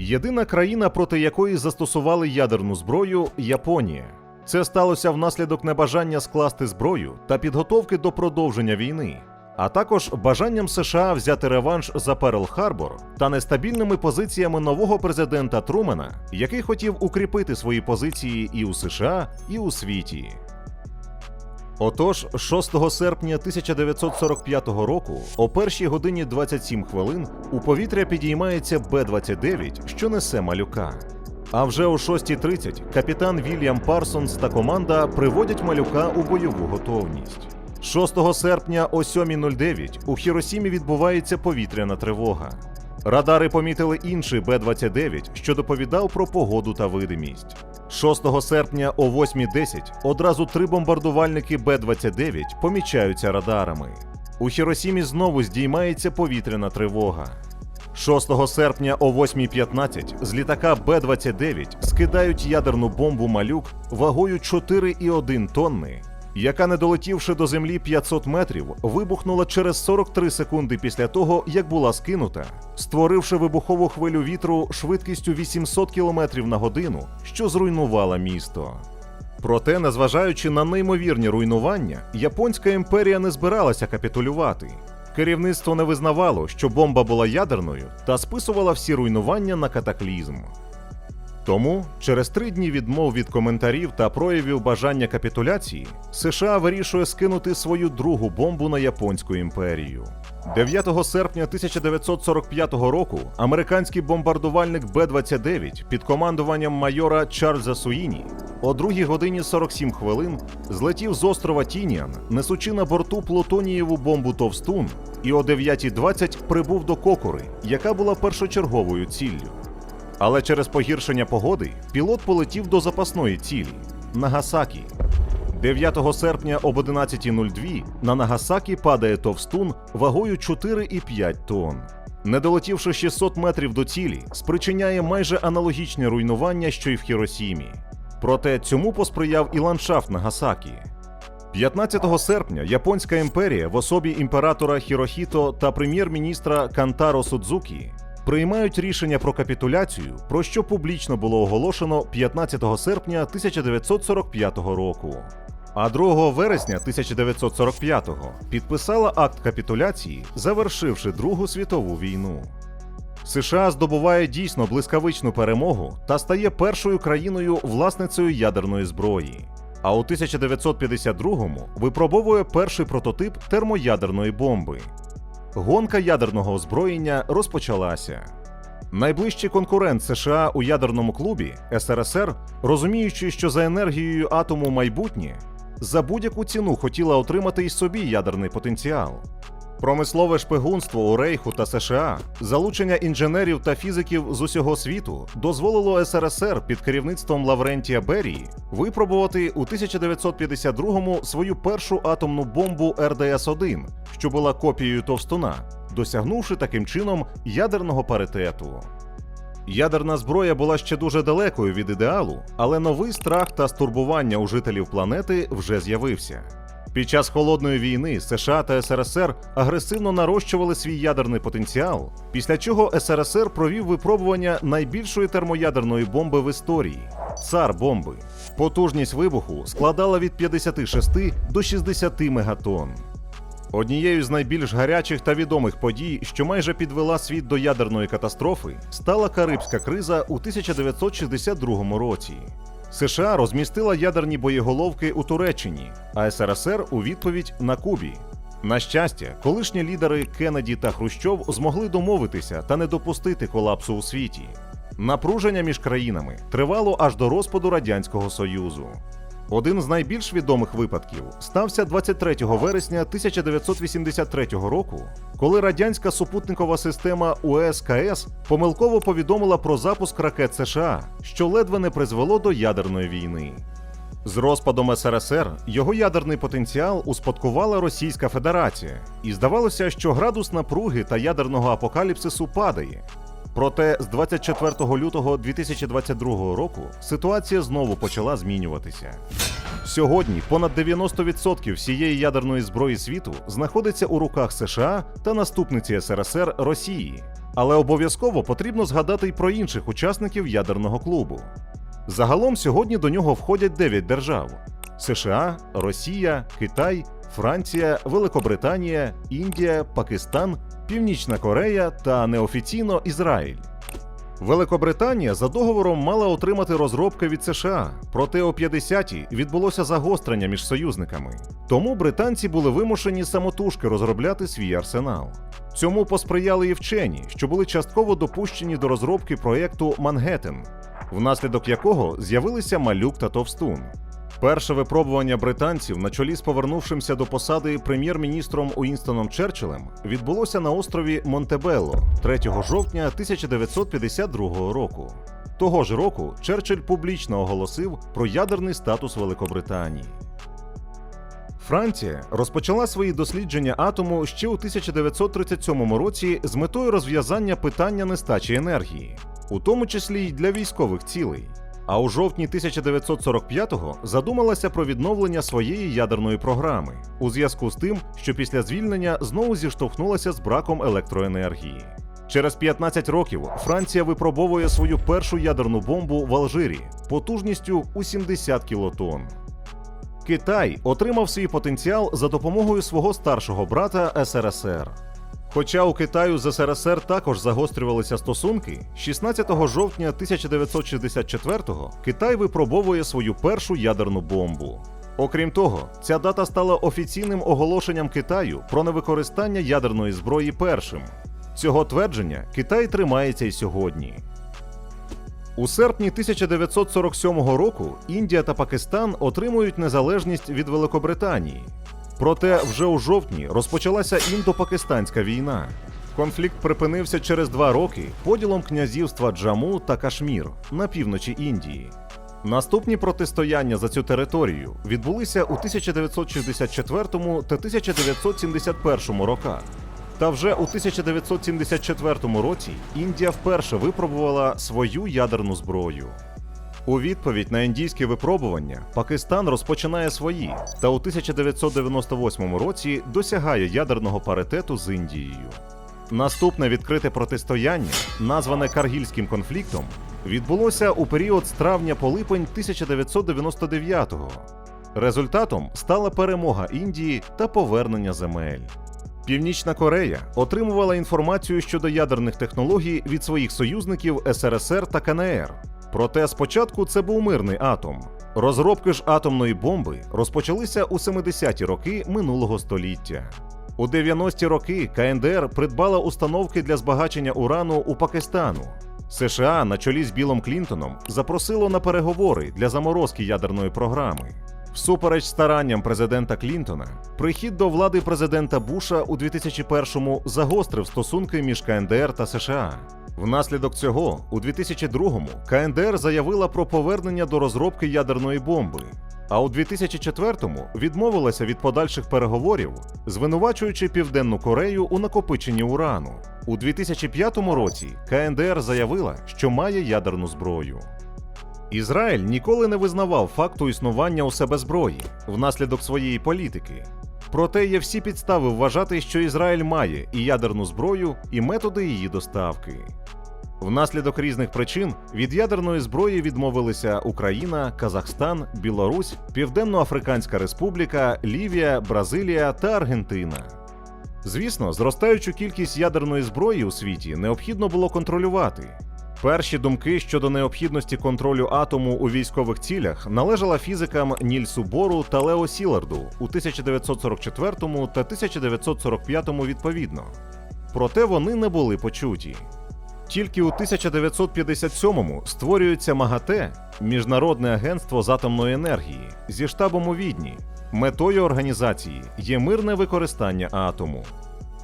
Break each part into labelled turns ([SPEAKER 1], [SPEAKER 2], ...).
[SPEAKER 1] Єдина країна, проти якої застосували ядерну зброю Японія. Це сталося внаслідок небажання скласти зброю та підготовки до продовження війни, а також бажанням США взяти реванш за Перл-Харбор та нестабільними позиціями нового президента Трумена, який хотів укріпити свої позиції і у США, і у світі. Отож, 6 серпня 1945 року, о першій годині 27 хвилин, у повітря підіймається Б-29, що несе малюка. А вже о 6.30 капітан Вільям Парсонс та команда приводять малюка у бойову готовність. 6 серпня о 7.09 у Хіросімі відбувається повітряна тривога. Радари помітили інший Б-29, що доповідав про погоду та видимість. 6 серпня о 8.10 одразу три бомбардувальники Б-29 помічаються радарами. У Хіросімі знову здіймається повітряна тривога. 6 серпня о 8.15 з літака Б-29 скидають ядерну бомбу малюк вагою 4,1 тонни, яка, не долетівши до землі 500 метрів, вибухнула через 43 секунди після того, як була скинута, створивши вибухову хвилю вітру швидкістю 800 км на годину, що зруйнувала місто. Проте, незважаючи на неймовірні руйнування, японська імперія не збиралася капітулювати. Керівництво не визнавало, що бомба була ядерною, та списувало всі руйнування на катаклізм. Тому, через три дні відмов від коментарів та проявів бажання капітуляції, США вирішує скинути свою другу бомбу на Японську імперію. 9 серпня 1945 року американський бомбардувальник Б-29 під командуванням майора Чарльза Суїні о 2 годині 47 хвилин злетів з острова Тініан, несучи на борту плутонієву бомбу Товстун, і о 9.20 прибув до Кокури, яка була першочерговою ціллю. Але через погіршення погоди пілот полетів до запасної цілі Нагасакі. 9 серпня об 11.02 на Нагасакі падає товстун вагою 4,5 тонн. Не долетівши 600 метрів до цілі, спричиняє майже аналогічне руйнування, що й в Хіросімі. Проте цьому посприяв і ландшафт Нагасакі. 15 серпня Японська імперія в особі імператора Хірохіто та прем'єр-міністра Кантаро Судзукі приймають рішення про капітуляцію, про що публічно було оголошено 15 серпня 1945 року. А 2 вересня 1945-го підписала акт капітуляції, завершивши Другу світову війну. США здобуває дійсно блискавичну перемогу та стає першою країною власницею ядерної зброї. А у 1952-му випробовує перший прототип термоядерної бомби. Гонка ядерного озброєння розпочалася. Найближчий конкурент США у ядерному клубі СРСР, розуміючи, що за енергією атому майбутнє, за будь-яку ціну хотіла отримати і собі ядерний потенціал. Промислове шпигунство у Рейху та США, залучення інженерів та фізиків з усього світу дозволило СРСР під керівництвом Лаврентія Берії випробувати у 1952-му свою першу атомну бомбу РДС-1, що була копією Товстуна, досягнувши таким чином ядерного паритету. Ядерна зброя була ще дуже далекою від ідеалу, але новий страх та стурбування у жителів планети вже з'явився. Під час холодної війни США та СРСР агресивно нарощували свій ядерний потенціал, після чого СРСР провів випробування найбільшої термоядерної бомби в історії цар бомби. Потужність вибуху складала від 56 до 60 мегатонн. Однією з найбільш гарячих та відомих подій, що майже підвела світ до ядерної катастрофи, стала Карибська криза у 1962 році. США розмістила ядерні боєголовки у Туреччині, а СРСР у відповідь на Кубі. На щастя, колишні лідери Кеннеді та Хрущов змогли домовитися та не допустити колапсу у світі. Напруження між країнами тривало аж до розпаду Радянського Союзу. Один з найбільш відомих випадків стався 23 вересня 1983 року, коли радянська супутникова система УСКС помилково повідомила про запуск ракет США, що ледве не призвело до ядерної війни. З розпадом СРСР його ядерний потенціал успадкувала Російська Федерація, і здавалося, що градус напруги та ядерного апокаліпсису падає. Проте з 24 лютого 2022 року ситуація знову почала змінюватися. Сьогодні понад 90% всієї ядерної зброї світу знаходиться у руках США та наступниці СРСР Росії. Але обов'язково потрібно згадати й про інших учасників ядерного клубу. Загалом сьогодні до нього входять 9 держав: США, Росія, Китай, Франція, Великобританія, Індія, Пакистан, Північна Корея та неофіційно Ізраїль. Великобританія за договором мала отримати розробки від США, проте о 50-ті відбулося загострення між союзниками. Тому британці були вимушені самотужки розробляти свій арсенал. Цьому посприяли і вчені, що були частково допущені до розробки проєкту Мангеттен, внаслідок якого з'явилися малюк та товстун. Перше випробування британців на чолі з повернувшимся до посади прем'єр-міністром Уінстоном Черчиллем відбулося на острові Монтебелло 3 жовтня 1952 року. Того ж року Черчилль публічно оголосив про ядерний статус Великобританії. Франція розпочала свої дослідження атому ще у 1937 році з метою розв'язання питання нестачі енергії, у тому числі й для військових цілей. А у жовтні 1945-го задумалася про відновлення своєї ядерної програми у зв'язку з тим, що після звільнення знову зіштовхнулася з браком електроенергії. Через 15 років Франція випробовує свою першу ядерну бомбу в Алжирі потужністю у 70 кілотонн. Китай отримав свій потенціал за допомогою свого старшого брата СРСР. Хоча у Китаю з СРСР також загострювалися стосунки, 16 жовтня 1964-го Китай випробовує свою першу ядерну бомбу. Окрім того, ця дата стала офіційним оголошенням Китаю про невикористання ядерної зброї першим. Цього твердження Китай тримається й сьогодні. У серпні 1947 року Індія та Пакистан отримують незалежність від Великобританії. Проте вже у жовтні розпочалася індо-пакистанська війна. Конфлікт припинився через два роки поділом князівства Джаму та Кашмір на півночі Індії. Наступні протистояння за цю територію відбулися у 1964 та 1971 роках. Та вже у 1974 році Індія вперше випробувала свою ядерну зброю. У відповідь на індійське випробування Пакистан розпочинає свої та у 1998 році досягає ядерного паритету з Індією. Наступне відкрите протистояння, назване Каргільським конфліктом, відбулося у період з травня по липень 1999-го. Результатом стала перемога Індії та повернення земель. Північна Корея отримувала інформацію щодо ядерних технологій від своїх союзників СРСР та КНР. Проте спочатку це був мирний атом. Розробки ж атомної бомби розпочалися у 70-ті роки минулого століття. У 90-ті роки КНДР придбала установки для збагачення урану у Пакистану. США на чолі з Білом Клінтоном запросило на переговори для заморозки ядерної програми. Всупереч старанням президента Клінтона, прихід до влади президента Буша у 2001-му загострив стосунки між КНДР та США. Внаслідок цього, у 2002-му КНДР заявила про повернення до розробки ядерної бомби, а у 2004-му відмовилася від подальших переговорів, звинувачуючи Південну Корею у накопиченні урану. У 2005 році КНДР заявила, що має ядерну зброю. Ізраїль ніколи не визнавав факту існування у себе зброї внаслідок своєї політики. Проте є всі підстави вважати, що Ізраїль має і ядерну зброю, і методи її доставки. Внаслідок різних причин від ядерної зброї відмовилися Україна, Казахстан, Білорусь, Південно-Африканська Республіка, Лівія, Бразилія та Аргентина. Звісно, зростаючу кількість ядерної зброї у світі необхідно було контролювати. Перші думки щодо необхідності контролю атому у військових цілях належала фізикам Нільсу Бору та Лео Сіларду у 1944 та 1945 відповідно. Проте вони не були почуті. Тільки у 1957-му створюється МАГАТЕ Міжнародне агентство з атомної енергії зі штабом у Відні. Метою організації є мирне використання атому.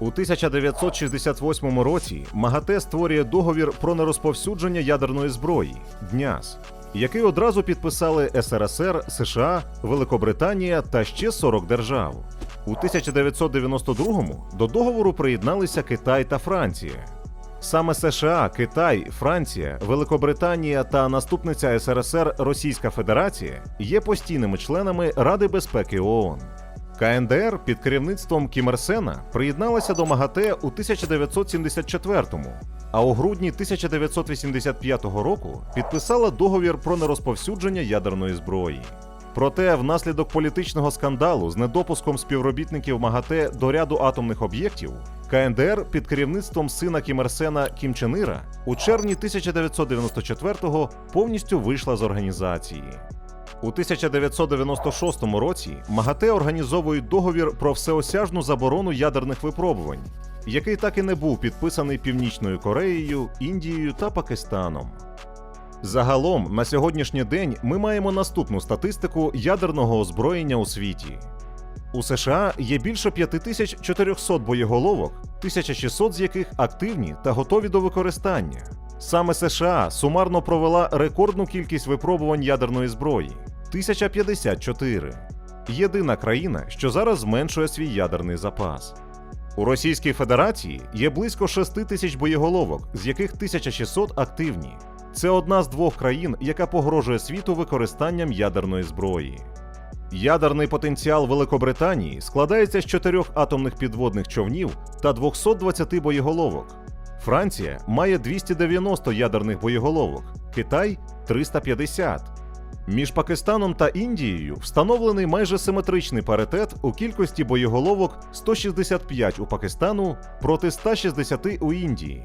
[SPEAKER 1] У 1968 році МАГАТЕ створює договір про нерозповсюдження ядерної зброї ДНЯС, який одразу підписали СРСР, США, Великобританія та ще 40 держав. У 1992-му до договору приєдналися Китай та Франція. Саме США, Китай, Франція, Великобританія та наступниця СРСР Російська Федерація є постійними членами Ради безпеки ООН. КНДР під керівництвом Кім Ір приєдналася до МАГАТЕ у 1974-му, а у грудні 1985 року підписала договір про нерозповсюдження ядерної зброї. Проте, внаслідок політичного скандалу з недопуском співробітників МАГАТЕ до ряду атомних об'єктів, КНДР під керівництвом сина Кім Ір Кім Чен Іра у червні 1994-го повністю вийшла з організації. У 1996 році МАГАТЕ організовують договір про всеосяжну заборону ядерних випробувань, який так і не був підписаний Північною Кореєю, Індією та Пакистаном. Загалом, на сьогоднішній день ми маємо наступну статистику ядерного озброєння у світі. У США є більше 5400 боєголовок, 1600 з яких активні та готові до використання. Саме США сумарно провела рекордну кількість випробувань ядерної зброї 1054. Єдина країна, що зараз зменшує свій ядерний запас. У Російській Федерації є близько 6 тисяч боєголовок, з яких 1600 активні. Це одна з двох країн, яка погрожує світу використанням ядерної зброї. Ядерний потенціал Великобританії складається з чотирьох атомних підводних човнів та 220 боєголовок. Франція має 290 ядерних боєголовок, Китай 350. Між Пакистаном та Індією встановлений майже симетричний паритет у кількості боєголовок 165 у Пакистану проти 160 у Індії.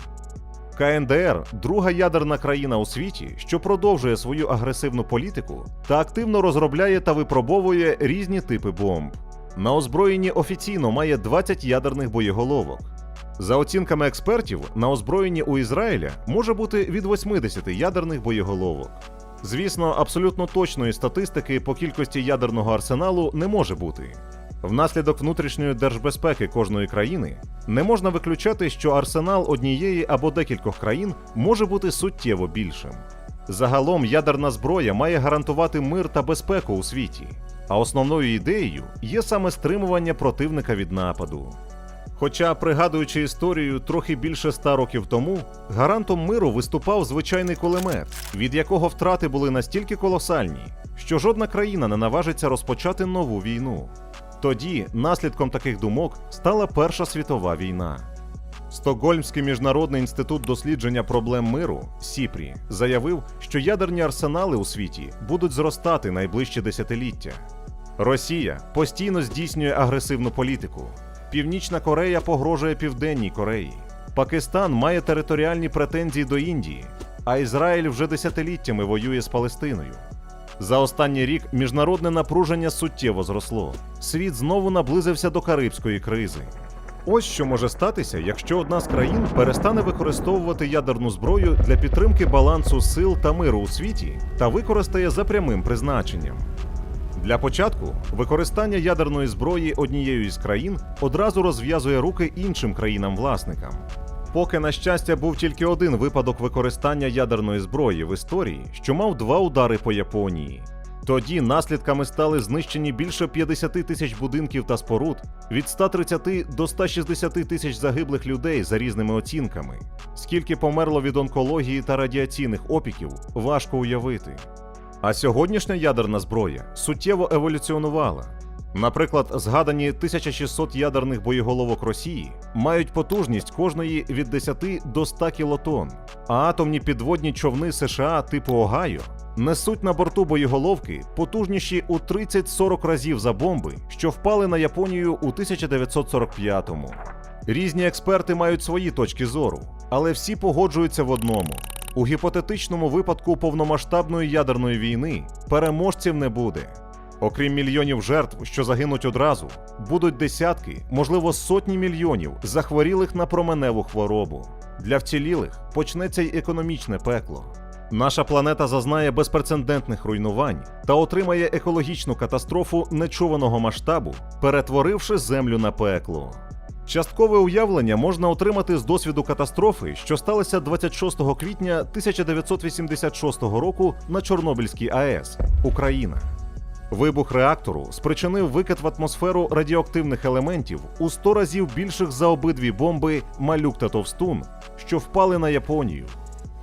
[SPEAKER 1] КНДР друга ядерна країна у світі, що продовжує свою агресивну політику та активно розробляє та випробовує різні типи бомб. На озброєнні офіційно має 20 ядерних боєголовок. За оцінками експертів, на озброєнні у Ізраїля може бути від 80 ядерних боєголовок. Звісно, абсолютно точної статистики по кількості ядерного арсеналу не може бути. Внаслідок внутрішньої держбезпеки кожної країни не можна виключати, що арсенал однієї або декількох країн може бути суттєво більшим. Загалом ядерна зброя має гарантувати мир та безпеку у світі, а основною ідеєю є саме стримування противника від нападу. Хоча, пригадуючи історію трохи більше ста років тому, гарантом миру виступав звичайний кулемет, від якого втрати були настільки колосальні, що жодна країна не наважиться розпочати нову війну. Тоді наслідком таких думок стала Перша світова війна. Стокгольмський міжнародний інститут дослідження проблем миру СІПРІ заявив, що ядерні арсенали у світі будуть зростати найближчі десятиліття. Росія постійно здійснює агресивну політику. Північна Корея погрожує Південній Кореї. Пакистан має територіальні претензії до Індії, а Ізраїль вже десятиліттями воює з Палестиною. За останній рік міжнародне напруження суттєво зросло. Світ знову наблизився до Карибської кризи. Ось що може статися, якщо одна з країн перестане використовувати ядерну зброю для підтримки балансу сил та миру у світі та використає за прямим призначенням. Для початку використання ядерної зброї однією із країн одразу розв'язує руки іншим країнам-власникам. Поки, на щастя, був тільки один випадок використання ядерної зброї в історії, що мав два удари по Японії. Тоді наслідками стали знищені більше 50 тисяч будинків та споруд, від 130 до 160 тисяч загиблих людей за різними оцінками. Скільки померло від онкології та радіаційних опіків, важко уявити. А сьогоднішня ядерна зброя суттєво еволюціонувала. Наприклад, згадані 1600 ядерних боєголовок Росії мають потужність кожної від 10 до 100 кілотон, а атомні підводні човни США типу Огайо несуть на борту боєголовки потужніші у 30-40 разів за бомби, що впали на Японію у 1945-му. Різні експерти мають свої точки зору, але всі погоджуються в одному: у гіпотетичному випадку повномасштабної ядерної війни переможців не буде. Окрім мільйонів жертв, що загинуть одразу, будуть десятки, можливо, сотні мільйонів захворілих на променеву хворобу. Для вцілілих почнеться й економічне пекло. Наша планета зазнає безпрецедентних руйнувань та отримає екологічну катастрофу нечуваного масштабу, перетворивши землю на пекло. Часткове уявлення можна отримати з досвіду катастрофи, що сталася 26 квітня 1986 року на Чорнобильській АЕС, Україна. Вибух реактору спричинив викид в атмосферу радіоактивних елементів у 100 разів більших за обидві бомби Малюк та Товстун, що впали на Японію.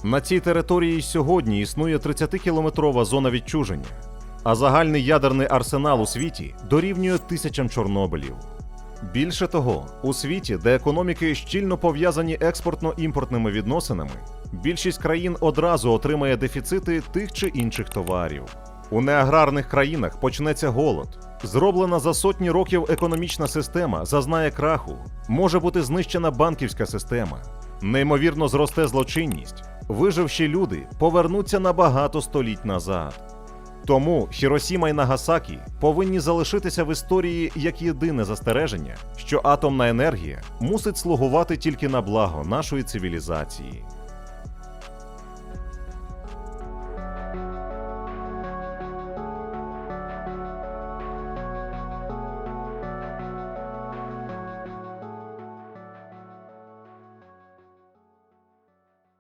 [SPEAKER 1] На цій території сьогодні існує 30-кілометрова зона відчуження, а загальний ядерний арсенал у світі дорівнює тисячам Чорнобилів. Більше того, у світі, де економіки щільно пов'язані експортно-імпортними відносинами, більшість країн одразу отримає дефіцити тих чи інших товарів. У неаграрних країнах почнеться голод. Зроблена за сотні років економічна система зазнає краху, може бути знищена банківська система. Неймовірно зросте злочинність. Виживші люди повернуться на багато століть назад. Тому Хіросіма і Нагасакі повинні залишитися в історії як єдине застереження, що атомна енергія мусить слугувати тільки на благо нашої цивілізації.